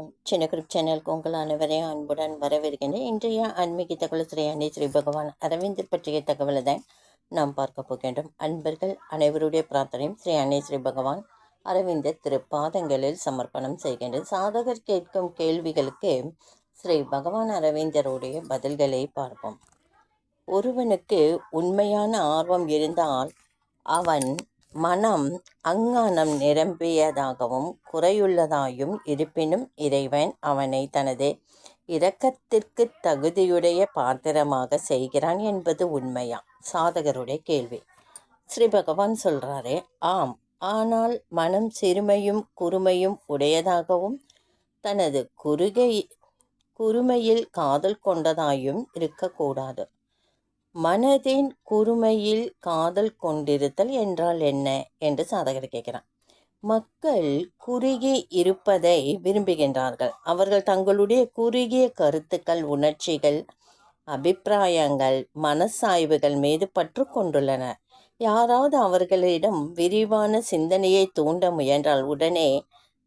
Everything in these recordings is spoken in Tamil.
வணக்கம். சின்ன குரூப் சேனலுக்கு உங்கள் அனைவரையும் அன்புடன் வரவேற்கின்றேன். இன்றைய ஆன்மீக தகவல் ஸ்ரீ ஸ்ரீ பகவான் அரவிந்தர் பற்றிய தகவலை தான் நாம் பார்க்க போகின்றோம். அன்பர்கள் அனைவருடைய பிரார்த்தனையும் ஸ்ரீ அன்னை ஸ்ரீ பகவான் அரவிந்தர் திருப்பாதங்களில் சமர்ப்பணம் செய்கின்றது சாதகர் கேட்கும் கேள்விகளுக்கு ஸ்ரீ பகவான் அரவிந்தருடைய பதில்களை பார்ப்போம். ஒருவனுக்கு உண்மையான ஆர்வம் இருந்தால் அவன் மனம் அங்ஙானம் நிரம்பியதாகவும் குறையுள்ளதாயும் இருப்பினும் இறைவன் அவனை தனது இரக்கத்திற்கு தகுதியுடைய பாத்திரமாக செய்கிறான் என்பது உண்மையா? சாதகருடைய கேள்வி. ஸ்ரீ பகவான் சொல்றாரே ஆம். ஆனால் மனம் சிறுமையும் குறுமையும் உடையதாகவும் தனது குறுகை குறுமையில் காதல் கொண்டதாயும் இருக்கக்கூடாது. மனதின் குறுமையில் காதல் கொண்டிருத்தல் என்றால் என்ன? என்று சாதகர் கேட்கிறான். மக்கள் குறுகி இருப்பதை விரும்புகின்றார்கள். அவர்கள் தங்களுடைய குறுகிய கருத்துக்கள் உணர்ச்சிகள் அபிப்பிராயங்கள் மனசாய்வுகள் மீது பற்று கொண்டுள்ளனர் யாராவது அவர்களிடம் விரிவான சிந்தனையை தூண்ட முயன்றால் உடனே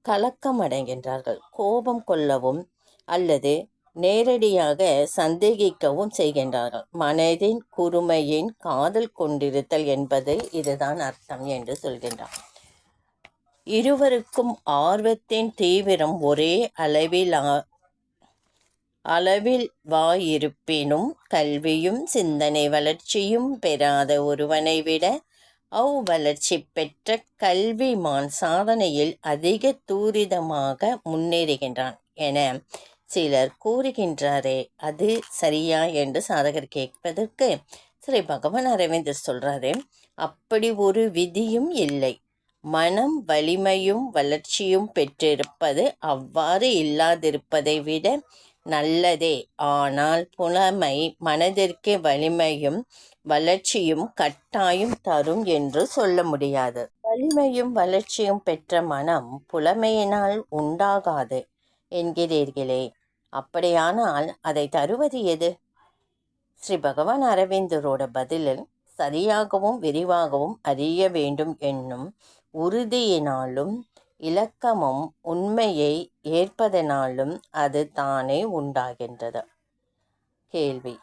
கலக்கம் அடைகின்றார்கள் கோபம் கொள்ளவும் அல்லது நேரடியாக சந்தேகிக்கவும் செய்கின்றார்கள். மனதின் குறுமையின் காதல் கொண்டிருத்தல் என்பது இதுதான் அர்த்தம் என்று சொல்கின்றார். இருவருக்கும் ஆர்வத்தின் தீவிரம் ஒரே அளவில் அளவில் வாயிருப்பினும் கல்வியும் சிந்தனை வளர்ச்சியும் பெறாத ஒருவனை விட அவ் வளர்ச்சி பெற்ற கல்விமான் சாதனையில் அதிக தூரிதமாக முன்னேறுகின்றான். என சிலர் கூறுகின்றாரே அது சரியா என்று சாதகர் கேட்பதற்கு ஸ்ரீ பகவான் அரவிந்தர் சொல்றாரு அப்படி ஒரு விதியும் இல்லை. மனம் வலிமையும் வளர்ச்சியும் பெற்றிருப்பது அவ்வாறு இல்லாதிருப்பதை விட நல்லதே. ஆனால் புலமை மனதிற்கு வலிமையும் வளர்ச்சியும் கட்டாயம் தரும் என்று சொல்ல முடியாது. வலிமையும் வளர்ச்சியும் பெற்ற மனம் புலமையினால் உண்டாகாது. என்கிறீர்களே அப்படியானால் அதை தருவது எது? ஸ்ரீ பகவான் அரவிந்தரோட பதிலில் சரியாகவும் விரிவாகவும் அறிய வேண்டும் என்னும் உறுதியினாலும் இலக்கமும் உண்மையை ஏற்பதனாலும் அது தானே உண்டாகின்றது. கேள்வி.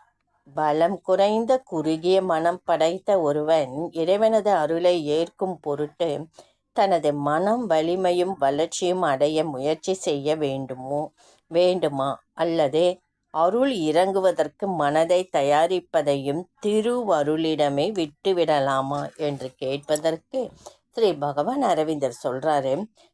பலம் குறைந்த குறுகிய மனம் படைத்த ஒருவன் இறைவனது அருளை ஏற்கும் பொருட்டு தனது மனம் வலிமையும் வளர்ச்சியும் அடைய முயற்சி செய்ய வேண்டுமோ? வேண்டுமா? அல்லது அருள் இறங்குவதற்கு மனதை தயாரிப்பதையும் திருவருளிடமே விட்டுவிடலாமா என்று கேட்பதற்கு ஸ்ரீ பகவான் அரவிந்தர் சொல்றாரு.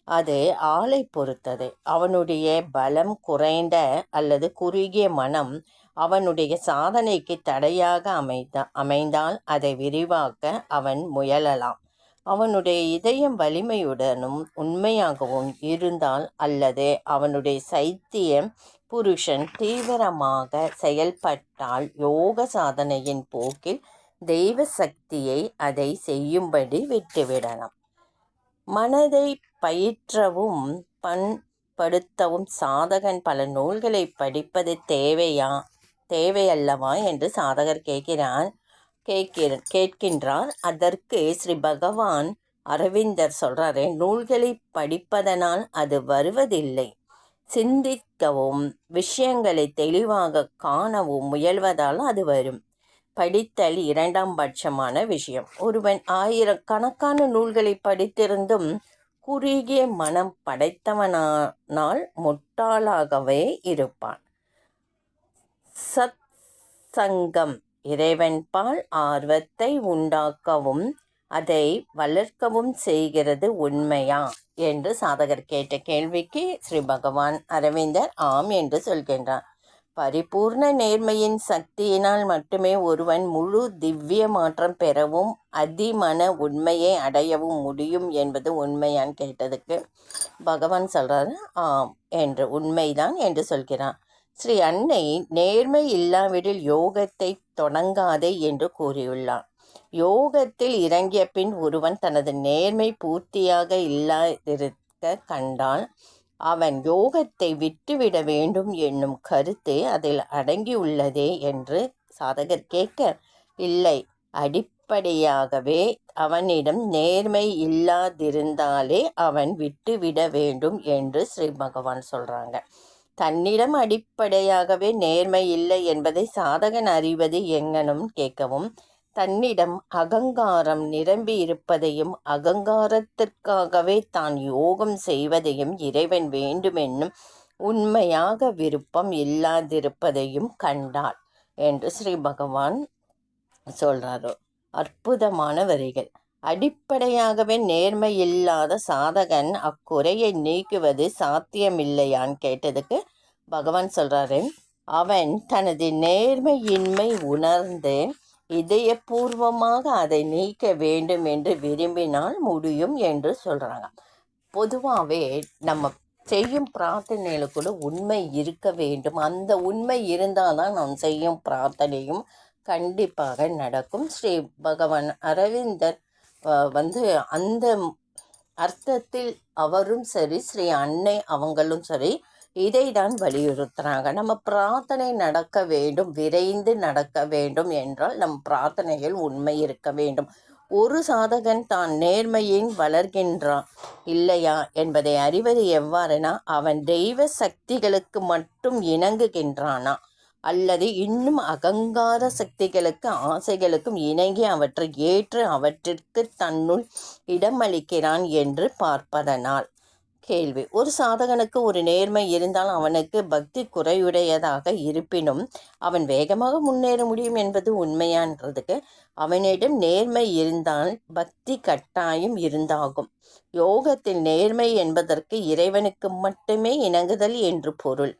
அது ஆளை பொறுத்தது. அவனுடைய பலம் குறைந்த அல்லது குறுகிய மனம் அவனுடைய சாதனைக்கு தடையாக அமைந்த அமைந்தால் அதை விரிவாக்க அவன் முயலலாம். அவனுடைய இதயம் வலிமையுடனும் உண்மையாகவும் இருந்தால் அல்லது அவனுடைய சைத்திய புருஷன் தீவிரமாக செயல்பட்டால் யோக சாதனையின் போக்கில் தெய்வ சக்தியை அதை செய்யும்படி விட்டுவிடலாம். மனதை பயிற்றவும் பண்படுத்தவும் சாதகன் பல நூல்களை படிப்பது தேவையா? தேவையல்லவா? என்று சாதகர் கேட்கிறான் கேட்கிற கேட்கின்றார். அதற்கு ஸ்ரீ பகவான் அரவிந்தர் சொல்கிறாரு நூல்களை படிப்பதனால் அது வருவதில்லை. சிந்திக்கவும் விஷயங்களை தெளிவாக காணவும் முயல்வதால் அது வரும். படித்தல் இரண்டாம் பட்சமான விஷயம். ஒருவன் ஆயிரக்கணக்கான நூல்களை படித்திருந்தும் குறுகிய மனம் படைத்தவனானால் முட்டாளாகவே இருப்பான். சத் சங்கம் இறைவன்பால் ஆர்வத்தை உண்டாக்கவும் அதை வளர்க்கவும் செய்கிறது உண்மையா? என்று சாதகர் கேட்ட கேள்விக்கு ஸ்ரீ பகவான் அரவிந்தர் ஆம் என்று சொல்கின்றார். பரிபூர்ண நேர்மையின் சக்தியினால் மட்டுமே ஒருவன் முழு திவ்ய மாற்றம் பெறவும் அதிமன உண்மையை அடையவும் முடியும் என்பது உண்மையான்னு கேட்டதுக்கு பகவான் சொல்கிறாரு ஆம் என்று உண்மைதான் என்று சொல்கிறான் ஸ்ரீ அன்னை நேர்மை இல்லாவிடில் யோகத்தை தொடங்காதே என்று கூறியுள்ளார் யோகத்தில் இறங்கிய பின் ஒருவன் தனது நேர்மை பூர்த்தியாக இல்லாதிருக்க கண்டால் அவன் யோகத்தை விட்டுவிட வேண்டும் என்னும் கருத்து அதில் அடங்கியுள்ளதே என்று சாதகர் கேட்க இல்லை அடிப்படையாகவே அவனிடம் நேர்மை இல்லாதிருந்தாலே அவன் விட்டுவிட வேண்டும் என்று ஸ்ரீ பகவான் சொல்றாங்க. தன்னிடம் அடிப்படையாகவே நேர்மை இல்லை என்பதை சாதகன் அறிவது எங்கனும் கேட்கவும் தன்னிடம் அகங்காரம் நிரம்பி இருப்பதையும் அகங்காரத்திற்காகவே தான் யோகம் செய்வதையும் இறைவன் வேண்டுமென்னும் உண்மையாக விருப்பம் இல்லாதிருப்பதையும் கண்டாள் என்று ஸ்ரீ பகவான் சொல்றாரு. அற்புதமான வரிகள். அடிப்படையாகவே நேர்மை இல்லாத சாதகன் அக்குறையை நீக்குவது சாத்தியமில்லையான்னு கேட்டதுக்கு பகவான் சொல்கிறாரு அவன் தனது நேர்மையின்மை உணர்ந்து இதயபூர்வமாக அதை நீக்க வேண்டும் என்று விரும்பினால் முடியும் என்று சொல்கிறாங்க பொதுவாகவே நம்ம செய்யும் பிரார்த்தனைகளுக்குள்ள உண்மை இருக்க வேண்டும். அந்த உண்மை இருந்தால் தான் நாம் செய்யும் பிரார்த்தனையும் கண்டிப்பாக நடக்கும். ஸ்ரீ பகவான் அரவிந்தர் வந்து அந்த அர்த்தத்தில் அவரும் சரி ஸ்ரீ அன்னை அவங்களும் சரி இதை தான் வலியுறுத்துகிறாங்க நம்ம பிரார்த்தனை நடக்க வேண்டும் விரைந்து நடக்க வேண்டும் என்றால் நம் பிரார்த்தனையில் உண்மை இருக்க வேண்டும். ஒரு சாதகன் தான் நேர்மையின் வளர்கின்றான் இல்லையா என்பதை அறிவது எவ்வாறுனா அவன் தெய்வ சக்திகளுக்கு மட்டும் இணங்குகின்றானா? அல்லது இன்னும் அகங்கார சக்திகளுக்கு ஆசைகளுக்கும் இணங்கி அவற்றை ஏற்று அவற்றிற்கு தன்னுள் இடமளிக்கிறான் என்று பார்ப்பதனால். கேள்வி. ஒரு சாதகனுக்கு ஒரு நேர்மை இருந்தால் அவனுக்கு பக்தி குறையுடையதாக இருப்பினும் அவன் வேகமாக முன்னேற முடியும் என்பது உண்மையான்றதுக்கு அவனிடம் நேர்மை இருந்தால் பக்தி கட்டாயம் இருந்தாகும். யோகத்தில் நேர்மை என்பதற்கு இறைவனுக்கு மட்டுமே இணங்குதல் என்று பொருள்.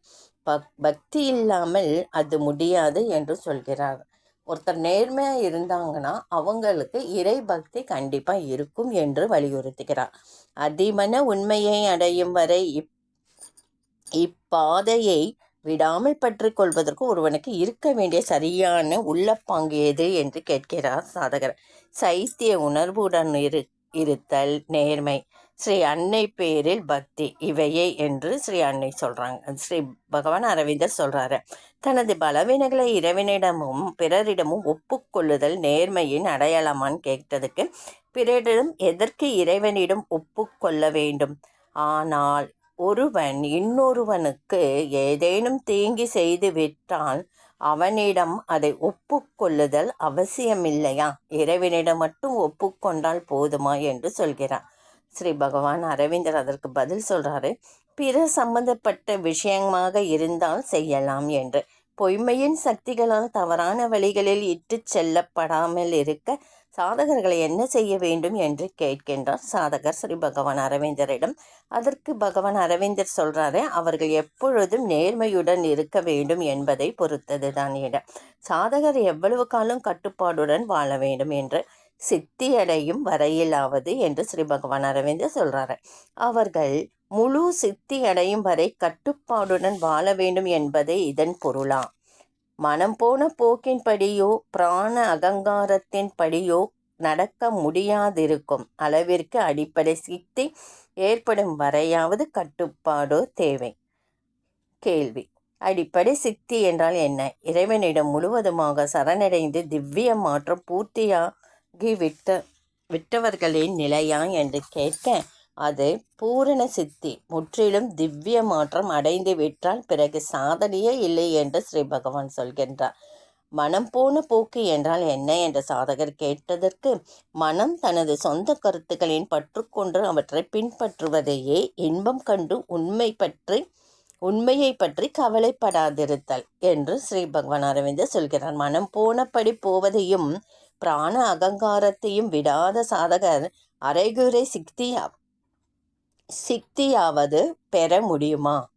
பக் பக்தி இல்லாமல் அது முடியாது என்று சொல்கிறார். ஒருத்தர் நேர்மையாக இருந்தாங்கன்னா அவங்களுக்கு இறை பக்தி கண்டிப்பாக இருக்கும் என்று வலியுறுத்துகிறார். அதிமன உண்மையை அடையும் வரை இப் இப்பாதையை விடாமல் பற்றி கொள்வதற்கு ஒருவனுக்கு இருக்க வேண்டிய சரியான உள்ளப்பாங்கு எது என்று கேட்கிறார் சாதகர். சைத்திய உணர்வுடன் இரு இருத்தல் நேர்மை. ஸ்ரீ அன்னை பேரில் பக்தி இவையே என்று ஸ்ரீ அன்னை சொல்றாங்க. ஸ்ரீ பகவான் அரவிந்தர் சொல்றாரு. தனது பலவீனங்களை இறைவனிடமும் பிறரிடமும் ஒப்புக்கொள்ளுதல் நேர்மையின் அடையாளமான்னு கேட்டதுக்கு பிறரிடம் எதற்கு இறைவனிடம் ஒப்புக்கொள்ள வேண்டும்? ஆனால் ஒருவன் இன்னொருவனுக்கு ஏதேனும் தீங்கி செய்து விட்டால் அவனிடம் அதை ஒப்புக்கொள்ளுதல் அவசியமில்லையா? இறைவனிடம் மட்டும் ஒப்புக்கொண்டால் போதுமா என்று சொல்கிறான் ஸ்ரீ பகவான் அரவிந்தர் அதற்கு பதில் சொல்கிறாரு பிற சம்பந்தப்பட்ட விஷயமாக இருந்தால் செய்யலாம் என்று. பொய்மையின் சக்திகளால் தவறான வழிகளில் இட்டுச் செல்லப்படாமல் இருக்க சாதகர்களை என்ன செய்ய வேண்டும் என்று கேட்கின்றார் சாதகர் ஸ்ரீ பகவான் அரவிந்தரிடம். அதற்கு பகவான் அரவிந்தர் சொல்கிறாரு அவர்கள் எப்பொழுதும் நேர்மையுடன் இருக்க வேண்டும் என்பதை பொறுத்தது தான் இடம். சாதகர் எவ்வளவு காலம் கட்டுப்பாடுடன் வாழ வேண்டும் என்று. சித்தியடையும் வரையிலாவது என்று ஸ்ரீ பகவான் அரவிந்தர் சொல்றாரு. அவர்கள் முழு சித்தி அடையும் வரை கட்டுப்பாடுடன் வாழ வேண்டும் என்பதே இதன் பொருளா? மனம் போன போக்கின்படியோ பிராண அகங்காரத்தின் படியோ நடக்க முடியாதிருக்கும் அளவிற்கு அடிப்படை சித்தி ஏற்படும் வரையாவது கட்டுப்பாடோ தேவை? கேள்வி. அடிப்படை சித்தி என்றால் என்ன? இறைவனிடம் முழுவதுமாக சரணடைந்து திவ்ய மாற்றம் பூர்த்தியாகி விட்ட விட்டவர்களின் நிலையா என்று கேட்க அது பூரண சித்தி முற்றிலும் திவ்ய மாற்றம் அடைந்து விட்டால் பிறகு சாதனையே இல்லை என்று ஸ்ரீ பகவான் சொல்கின்றார். மனம் போன போக்கு என்றால் என்ன என்ற சாதகர் கேட்டதற்கு மனம் தனது சொந்த கருத்துக்களின் பற்றுக்கொண்டு அவற்றை பின்பற்றுவதையே இன்பம் கண்டு உண்மை பற்றி உண்மையை பற்றி கவலைப்படாதிருத்தல் என்று ஸ்ரீ பகவான் அரவிந்தர் சொல்கிறார். மனம் போனபடி போவதையும் பிராண அகங்காரத்தையும் விடாத சாதகர் அரைகுறை சிக்தியா சிக்தியாவது பெற முடியுமா?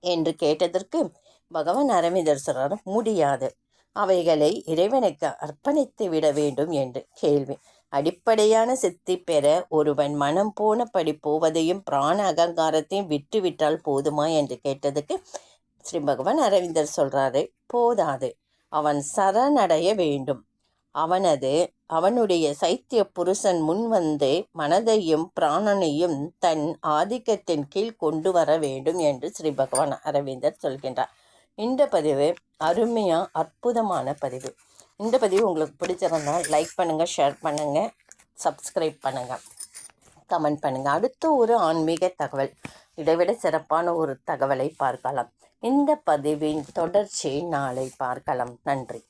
என்று கேட்டதற்கு பகவான் அரவிந்தர் சொல்றார் முடியாது. அவைகளை இறைவனுக்கு அர்ப்பணித்து விட வேண்டும் என்று கேள்வி. அடிப்படையான சித்தி பெற ஒருவன் மனம் போனபடி போவதையும் பிராண அகங்காரத்தையும் விட்டுவிட்டால் போதுமா? என்று கேட்டதுக்கு ஸ்ரீ பகவான் அரவிந்தர் சொல்றாரு போதாது. அவன் சரணடைய வேண்டும். அவனது அவனுடைய சைத்திய புருஷன் முன் வந்து மனதையும் பிராணனையும் தன் ஆதிக்கத்தின் கீழ் கொண்டு வர வேண்டும் என்று ஸ்ரீ பகவான் அரவிந்தர் சொல்கின்றார். இந்த பதிவு அருமையா அற்புதமான பதிவு. இந்த பதிவு உங்களுக்கு பிடிச்சிருந்தால் லைக் பண்ணுங்கள் ஷேர் பண்ணுங்கள் சப்ஸ்கிரைப் பண்ணுங்கள் கமெண்ட் பண்ணுங்கள் அடுத்து ஒரு ஆன்மீக தகவல். இதைவிட சிறப்பான ஒரு தகவலை பார்க்கலாம். இந்த பதிவின் தொடர்ச்சியை நாளை பார்க்கலாம். நன்றி.